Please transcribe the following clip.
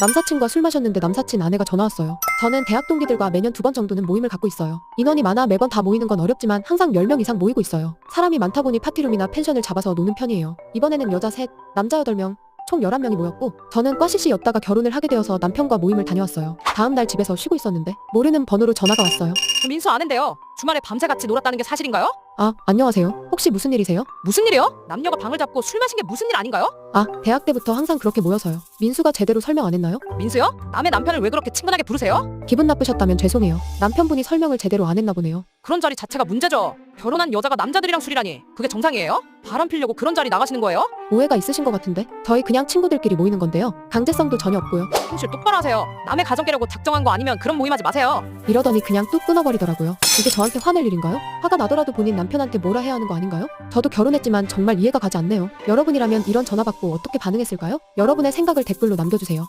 남사친과 술 마셨는데 남사친 아내가 전화 왔어요. 저는 대학 동기들과 매년 두 번 정도는 모임을 갖고 있어요. 인원이 많아 매번 다 모이는 건 어렵지만 항상 10명 이상 모이고 있어요. 사람이 많다 보니 파티룸이나 펜션을 잡아서 노는 편이에요. 이번에는 여자 셋, 남자 8명, 총 11명이 모였고 저는 꽈시시였다가 결혼을 하게 되어서 남편과 모임을 다녀왔어요. 다음 날 집에서 쉬고 있었는데 모르는 번호로 전화가 왔어요. 저 민수 아는데요. 주말에 밤새 같이 놀았다는 게 사실인가요? 아, 안녕하세요. 혹시 무슨 일이세요? 무슨 일이요? 남녀가 방을 잡고 술 마신 게 무슨 일 아닌가요? 아, 대학 때부터 항상 그렇게 모여서요. 민수가 제대로 설명 안 했나요? 민수요? 남의 남편을 왜 그렇게 친근하게 부르세요? 기분 나쁘셨다면 죄송해요. 남편분이 설명을 제대로 안 했나 보네요. 그런 자리 자체가 문제죠. 결혼한 여자가 남자들이랑 술이라니 그게 정상이에요? 바람 피려고 그런 자리 나가시는 거예요? 오해가 있으신 것 같은데 저희 그냥 친구들끼리 모이는 건데요. 강제성도 전혀 없고요. 현실 똑바로 하세요. 남의 가정 깨려고 작정한 거 아니면 그런 모임 하지 마세요. 이러더니 그냥 뚝 끊어버리더라고요. 이게 저한테 화낼 일인가요? 화가 나더라도 본인 남편한테 뭐라 해야 하는 거 아닌가요? 저도 결혼했지만 정말 이해가 가지 않네요. 여러분이라면 이런 전화 받고 어떻게 반응했을까요? 여러분의 생각을 댓글로 남겨주세요.